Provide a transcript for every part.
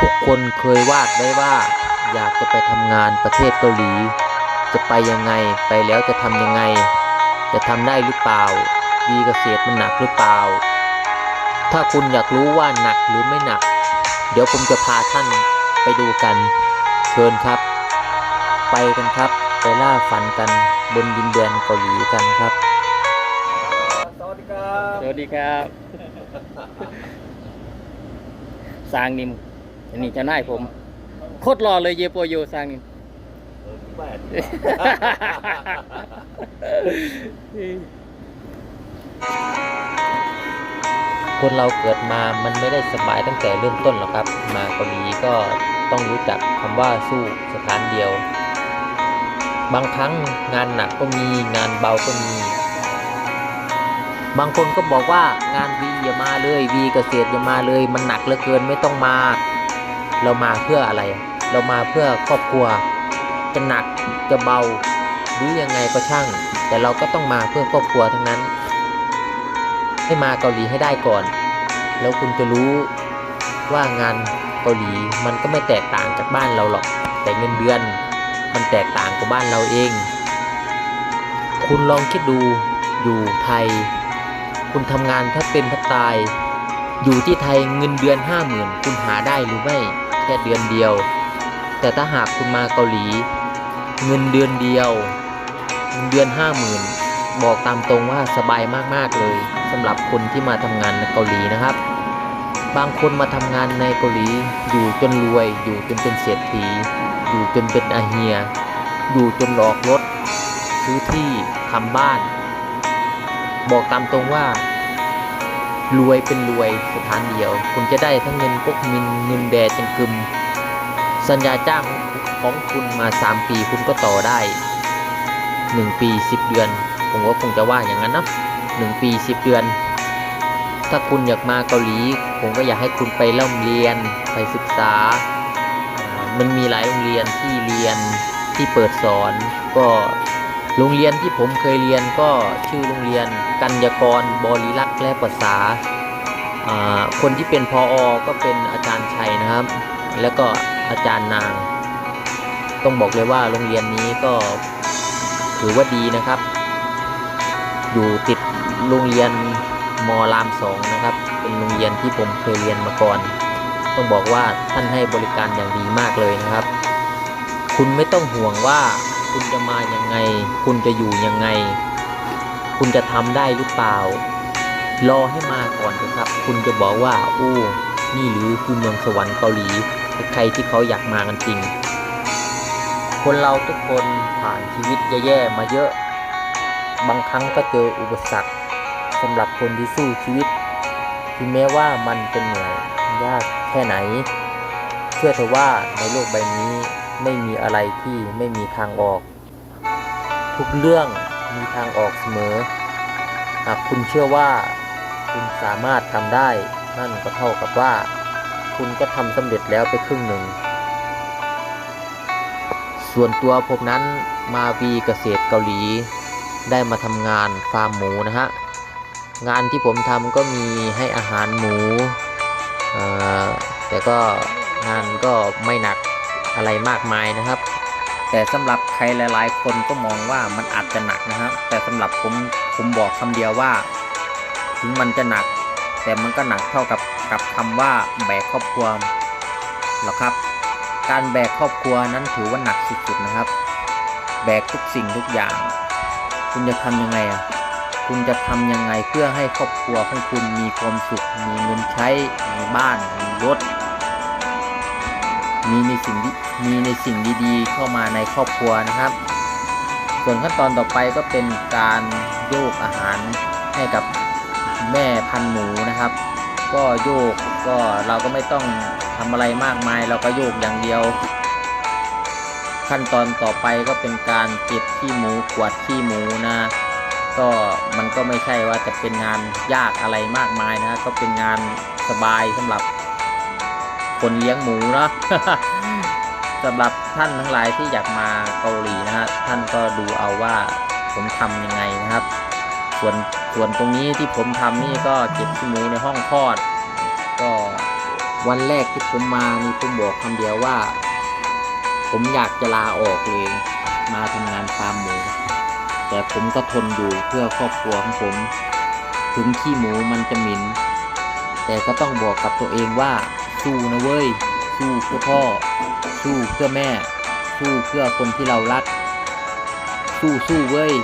ทุกคนเคยวาดไว้ว่า อยากจะไปทำงานประเทศเกาหลี จะไปยังไงไปแล้วจะทำยังไง จะทำได้หรือเปล่า วีเกษตรมันหนักหรือเปล่า ถ้าคุณอยากรู้ว่าหนักหรือไม่หนัก เดี๋ยวผมจะพาท่านไปดูกัน เชิญครับ ไปกันครับ ไปล่าฝันกันบนดินแดนเกาหลีกันครับ สวัสดีครับ สวัสดีครับ สร้างนิม อันนี้เจะนายผม โคตรรอเลยเยโปโยสร้างนิมเออแปดคนเราเกิดมามันไม่ได้สบายตั้งแต่เริ่มต้นหรอกครับ มาเกาหลีก็ต้องรู้จักคำว่าสู้สถานเดียว บางครั้งงานหนักก็มีงานเบาก็มี บางคนก็บอกว่างานวีอย่ามาเลยวีเกษตรอย่ามาเลย มันหนักเหลือเกินไม่ต้องมา เรามาเพื่ออะไร เรามาเพื่อครอบครัว จะหนักจะเบาหรือยังไงก็ช่าง แต่เราก็ต้องมาเพื่อครอบครัวทั้งนั้น ให้มาเกาหลีให้ได้ก่อน แล้วคุณจะรู้ว่างานเกาหลีมันก็ไม่แตกต่างจากบ้านเราหรอก แต่เงินเดือนมันแตกต่างกับบ้านเราเอง คุณลองคิดดูอยู่ไทย คุณทำงานถ้าเป็นถ้าตาย อยู่ที่ไทยเงินเดือนห้าหมื่นคุณหาได้หรือไม่แค่เดือนเดียว แต่ถ้าหากคุณมาเกาหลี เงินเดือนเดียวเงินเดือนห้าหมื่นบอกตามตรงว่าสบายมากๆเลยสำหรับคนที่มาทำงานในเกาหลีนะครับ บางคนมาทำงานในเกาหลี อยู่จนรวย อยู่จนเป็นเศรษฐี อยู่จนเป็นอาเฮีย อยู่จนหลอกรถซื้อที่ทำบ้าน บอกตามตรงว่า รวยเป็นรวยสถานเดียว คุณจะได้ทั้งเงินกกมินเงินแดจังกึม สัญญาจ้างของคุณมา 3 ปีคุณก็ต่อได้ 1 ปี 10 เดือน ผมว่าคงจะว่าอย่างนั้นนะหนึ่งปี 10 เดือน ถ้าคุณอยากมาเกาหลี ผมก็อยากให้คุณไปเล่าเรียนไปศึกษา มันมีหลายโรงเรียนที่เรียนที่เปิดสอนก็ โรงเรียนที่ผมเคยเรียนก็ชื่อโรงเรียน กัญญากรบริลักษ์และภาษาอ่าคนที่เป็นพออก็เป็นอาจารย์ชัยนะครับ แล้วก็อาจารย์นาง ต้องบอกเลยว่าโรงเรียนนี้ก็ถือว่าดีนะครับ อยู่ติดโรงเรียนมรามสองนะครับ เป็นโรงเรียนที่ผมเคยเรียนมาก่อน ต้องบอกว่าท่านให้บริการอย่างดีมากเลยนะครับ คุณไม่ต้องห่วงว่า คุณจะมายังไง คุณจะอยู่ยังไง คุณจะทำได้หรือเปล่า รอให้มาก่อนเถอะครับ คุณจะบอกว่าอู้นี่หรือคือเมืองสวรรค์เกาหลีใครที่เขาอยากมากันจริง คนเราทุกคนผ่านชีวิตแย่ๆมาเยอะ บางครั้งก็เจออุปสรรคสำหรับคนที่สู้ชีวิตถึงแม้ว่ามันจะเหนื่อยยากแค่ไหน เชื่อเถอะว่าในโลกใบนี้ ไม่มีอะไรที่ไม่มีทางออก ทุกเรื่องมีทางออกเสมอ หากคุณเชื่อว่า คุณสามารถทำได้ นั่นก็เท่ากับว่า คุณก็ทำสำเร็จแล้วไปครึ่งหนึ่ง ส่วนตัวผมนั้นมาวีเกษตรเกาหลี ได้มาทำงานฟาร์มหมูนะฮะ งานที่ผมทำก็มีให้อาหารหมู แต่ก็งานก็ไม่หนัก อะไรมากมายนะครับ แต่สำหรับใครหลาย ๆ คนก็มองว่ามันอาจจะหนักนะครับ แต่สำหรับผมผมบอกคำเดียวว่า ถึงมันจะหนัก แต่มันก็หนักเท่ากับกับคำว่าแบกครอบครัวหรอกครับ การแบกครอบครัวนั้นถือว่าหนักสุด ๆ นะครับ แบกทุกสิ่งทุกอย่าง คุณจะทำยังไงอะคุณจะทำยังไงเพื่อให้ครอบครัวของคุณมีความสุข มีเงินใช้ มีบ้าน มีรถ มีในสิ่งมีในสิ่งดีๆ เข้ามาในครอบครัวนะครับ ส่วนขั้นตอนต่อไปก็เป็นการโยกอาหารให้กับแม่พันหมูนะครับ ก็โยกก็เราก็ไม่ต้องทำอะไรมากมาย เราก็โยกอย่างเดียว ขั้นตอนต่อไปก็เป็นการเก็บขี้หมูกวาดขี้หมูนะก็มันก็ไม่ใช่ว่าจะเป็นงานยากอะไรมากมายนะ ก็เป็นงานสบายสำหรับ คนเลี้ยงหมูเนาะสำหรับท่านทั้งหลายที่อยากมาเกาหลีนะฮะท่านก็ดูเอาว่าผมทำยังไงนะครับ ส่วนส่วนตรงนี้ที่ผมทำนี่ก็เก็บขี้หมูในห้องคลอด ก็วันแรกที่ผมมานี่ผมบอกคำเดียวว่า ผมอยากจะลาออกเลยมาทำงานฟาร์มหมู แต่ผมก็ทนอยู่เพื่อครอบครัวของผม ถึงขี้หมูมันจะหมินแต่ก็ต้องบอกกับตัวเองว่า สู้นะเว้ย สู้เพื่อพ่อ สู้เพื่อแม่ สู้เพื่อคนที่เรารัก สู้สู้เว้ย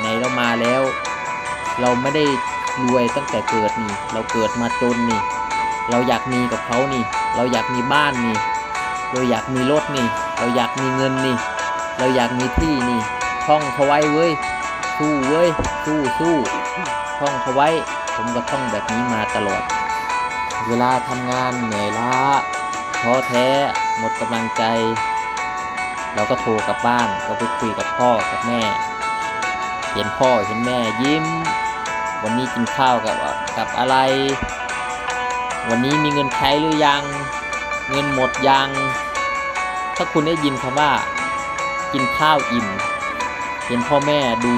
ไหนๆเรามาแล้ว เราไม่ได้รวยตั้งแต่เกิดนี่ เราเกิดมาจนนี่ เราอยากมีกับเขานี่ เราอยากมีบ้านนี่ เราอยากมีรถนี่ เราอยากมีเงินนี่ เราอยากมีที่นี่ท่องเขาไว้เว้ย สู้เว้ย สู้สู้ท่องเขาไว้ ผมก็ท่องแบบนี้มาตลอด เวลาทำงานเหนื่อยล้าท้อแท้หมดกำลังใจ เราก็โทรกลับบ้านก็ไปคุยกับพ่อกับแม่ เห็นพ่อเห็นแม่ยิ้ม วันนี้กินข้าวกับกับอะไร วันนี้มีเงินใช้หรือยัง เงินหมดยัง ถ้าคุณได้ยินคำว่า กินข้าวอิ่ม เห็นพ่อแม่ดู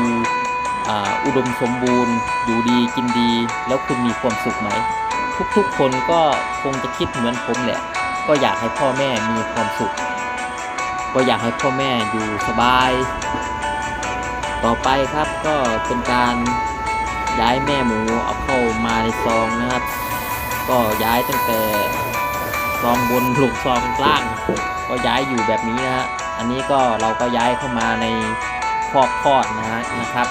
อ,อุดมสมบูรณ์ อยู่ดีกินดี แล้วคุณมีความสุขไหม ทุกๆ คนก็คงจะคิดเหมือนผมแหละ ก็อยากให้พ่อแม่มีความสุข ก็อยากให้พ่อแม่อยู่สบาย ต่อไปครับก็เป็นการย้ายแม่หมูเอาเข้ามาในซองนะครับ ก็ย้ายตั้งแต่ซองบนถูกซองล่าง ก็ย้ายอยู่แบบนี้นะฮะอันนี้ก็เราก็ย้ายเข้ามาในคอกคลอดนะฮะนะครับ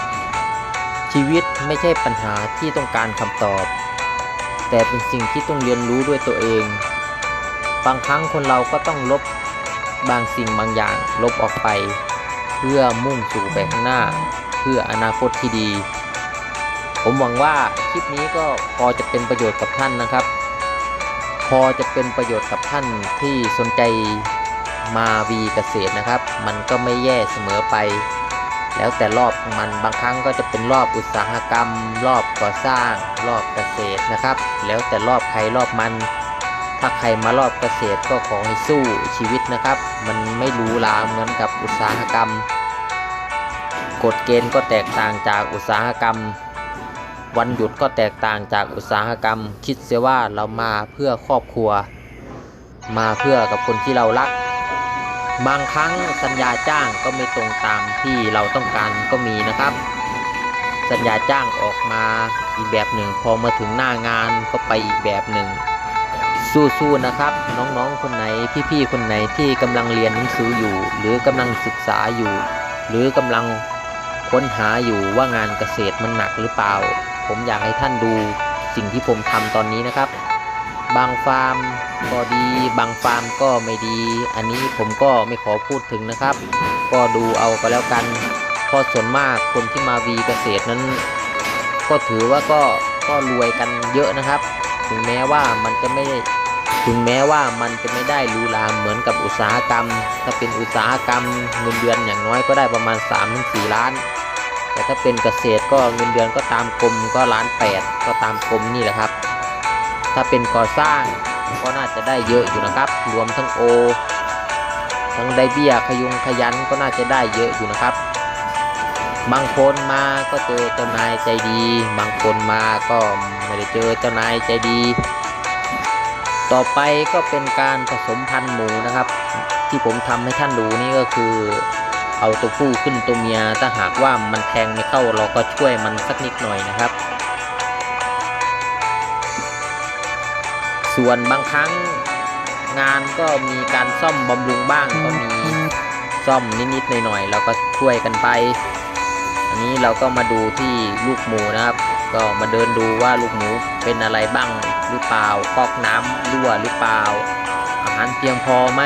ชีวิตไม่ใช่ปัญหาที่ต้องการคำตอบ แต่เป็นสิ่งที่ต้องเรียนรู้ด้วยตัวเอง บางครั้งคนเราก็ต้องลบบางสิ่งบางอย่างลบออกไป เพื่อมุ่งสู่ไปข้างหน้า เพื่ออนาคตที่ดี ผมหวังว่าคลิปนี้ก็พอจะเป็นประโยชน์กับท่านนะครับ พอจะเป็นประโยชน์กับท่านที่สนใจมาวีเกษตรนะครับ มันก็ไม่แย่เสมอไป แล้วแต่รอบของมันบางครั้งก็จะเป็นรอบอุตสาหกรรม รอบก่อสร้าง รอบเกษตรนะครับ แล้วแต่รอบใครรอบมัน ถ้าใครมารอบเกษตรก็ขอให้สู้ชีวิตนะครับ มันไม่รูหราเหมือนกับอุตสาหกรรม กฎเกณฑ์ก็แตกต่างจากอุตสาหกรรม วันหยุดก็แตกต่างจากอุตสาหกรรม คิดเสียว่าเรามาเพื่อครอบครัว มาเพื่อกับคนที่เรารัก บางครั้งสัญญาจ้างก็ไม่ตรงตามที่เราต้องการก็มีนะครับ สัญญาจ้างออกมาอีกแบบหนึ่ง พอมาถึงหน้างานก็ไปอีกแบบหนึ่ง สู้ๆนะครับ น้องๆคนไหนพี่ๆคนไหนที่กำลังเรียนหนังสืออยู่ หรือกำลังศึกษาอยู่ หรือกำลังค้นหาอยู่ว่างานเกษตรมันหนักหรือเปล่า ผมอยากให้ท่านดูสิ่งที่ผมทำตอนนี้นะครับ บางฟาร์มก็ดี บางฟาร์มก็ไม่ดี อันนี้ผมก็ไม่ขอพูดถึงนะครับ ก็ดูเอาก็แล้วกันเพราะส่วนมากคนที่มาวีเกษตรนั้น ก็ถือว่าก็ก็รวยกันเยอะนะครับ ถึงแม้ว่ามันจะไม่ถึงแม้ว่ามันจะไม่ได้รูราเหมือนกับอุตสาหกรรม ถ้าเป็นอุตสาหกรรมเงินเดือนอย่างน้อยก็ได้ประมาณ 3-4 ล้าน แต่ถ้าเป็นเกษตรก็เงินเดือนก็ตามกลมก็ล้านแปดก็ตามกลมนี่แหละครับ ถ้าเป็นก่อสร้างก็น่าจะได้เยอะอยู่นะครับ รวมทั้งโอ ทั้งไดเบียขยุงขยันก็น่าจะได้เยอะอยู่นะครับ บางคนมาก็เจอเจ้านายใจดี บางคนมาก็ไม่ได้เจอเจ้านายใจดี ต่อไปก็เป็นการผสมพันธุ์หมูนะครับ ที่ผมทำให้ท่านดูนี่ก็คือ เอาตัวผู้ขึ้นตัวเมียถ้าหากว่ามันแทงไม่เข้าเราก็ช่วยมันสักนิดหน่อยนะครับ ส่วนบางครั้งงานก็มีการซ่อมบำรุงบ้างก็มีซ่อมนิดๆหน่อยๆเราก็ช่วยกันไป อันนี้เราก็มาดูที่ลูกหมูนะครับ ก็มาเดินดูว่าลูกหมูเป็นอะไรบ้างหรือเปล่าคอกน้ำรั่วหรือเปล่า อาหารเพียงพอไหม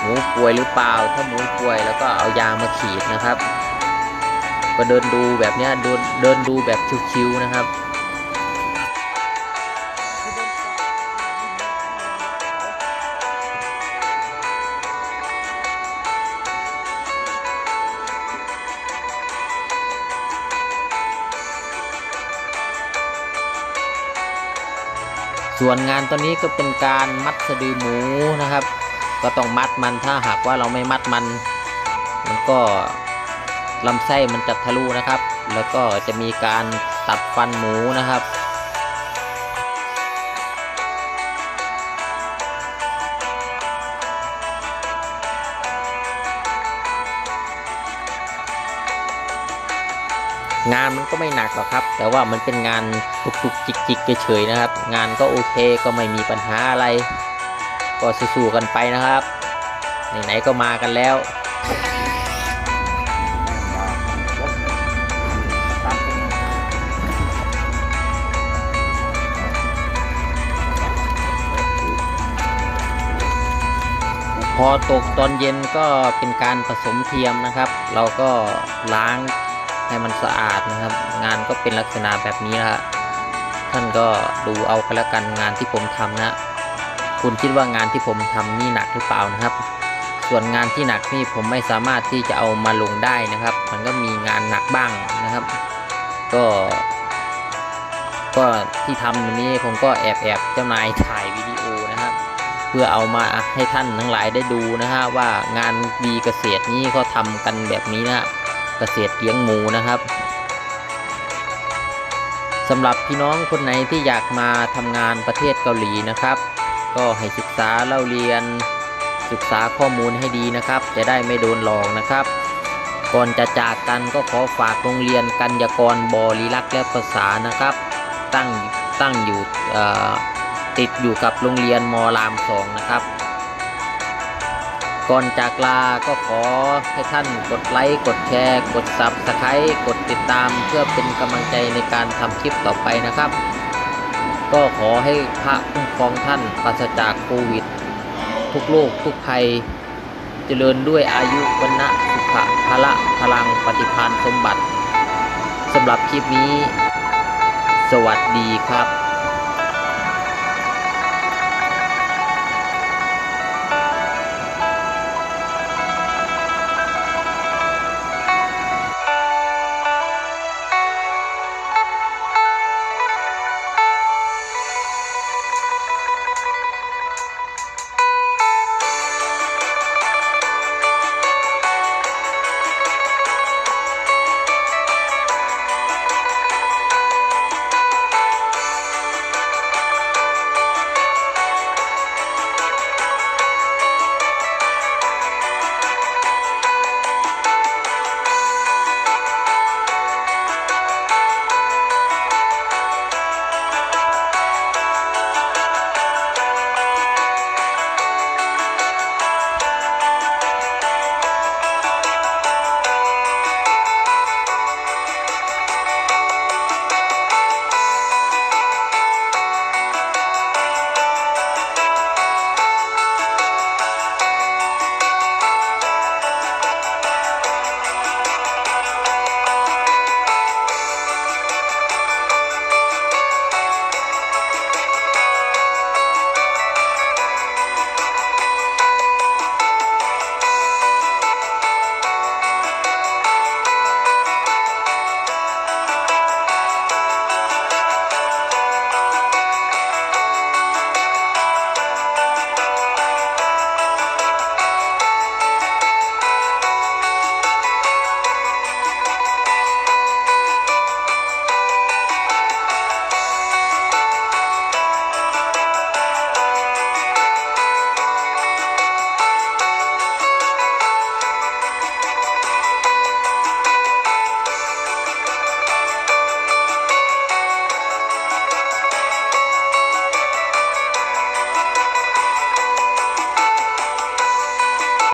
หมูป่วยหรือเปล่า ถ้าหมูป่วยแล้วก็เอายามาฉีดนะครับ ก็เดินดูแบบเนี้ยเดินเดินดูแบบชิวๆนะครับ ส่วนงานตัวนี้ก็เป็นการมัดสะดือหมูนะครับ ก็ต้องมัดมันถ้าหากว่าเราไม่มัดมัน มันก็ลำไส้มันจะทะลุนะครับ แล้วก็จะมีการตัดฟันหมูนะครับ งานมันก็ไม่หนักหรอกครับ แต่ว่ามันเป็นงานตุกๆจิกๆเฉยๆนะครับ งานก็โอเคก็ไม่มีปัญหาอะไร ก็สู้ๆกันไปนะครับไหนๆก็มากันแล้วพอตกตอนเย็นก็เป็นการผสมเทียมนะครับ เราก็ล้าง ให้มันสะอาดนะครับ งานก็เป็นลักษณะแบบนี้นะฮะท่านก็ดูเอากันแล้วกันงานที่ผมทำนะ คุณคิดว่างานที่ผมทำนี่หนักหรือเปล่านะครับ ส่วนงานที่หนักนี่ผมไม่สามารถที่จะเอามาลงได้นะครับ มันก็มีงานหนักบ้างนะครับ ก็ ก็ที่ทำวันนี้ผมก็แอบแอบๆเจ้านายถ่ายวิดีโอนะครับ เพื่อเอามาให้ท่านทั้งหลายได้ดูนะฮะว่างานวีเกษตรนี้เขาทำกันแบบนี้นะฮะ เกษตรเลี้ยงหมูนะครับสำหรับพี่น้องคนไหนที่อยากมาทำงานประเทศเกาหลีนะครับ ก็ให้ศึกษาเล่าเรียนศึกษาข้อมูลให้ดีนะครับ จะได้ไม่โดนหลอกนะครับ ก่อนจะจากกันก็ขอฝากโรงเรียนกัญญากรบริรักษ์และภาษานะครับ ตั้งตั้งอยู่ติดอยู่กับโรงเรียนมรามสองนะครับ ก่อนจากลาก็ขอให้ท่านกดไลค์ กดแชร์ กด Subscribe กดติดตาม เพื่อเป็นกำลังใจในการทำคลิปต่อไปนะครับ ก็ขอให้พระคุ้มครองท่านปราศจากโควิด ทุกโรคทุกภัย เจริญด้วยอายุวันะสุขะพละพลังปฏิภาณสมบัติสำหรับคลิปนี้ สวัสดีครับ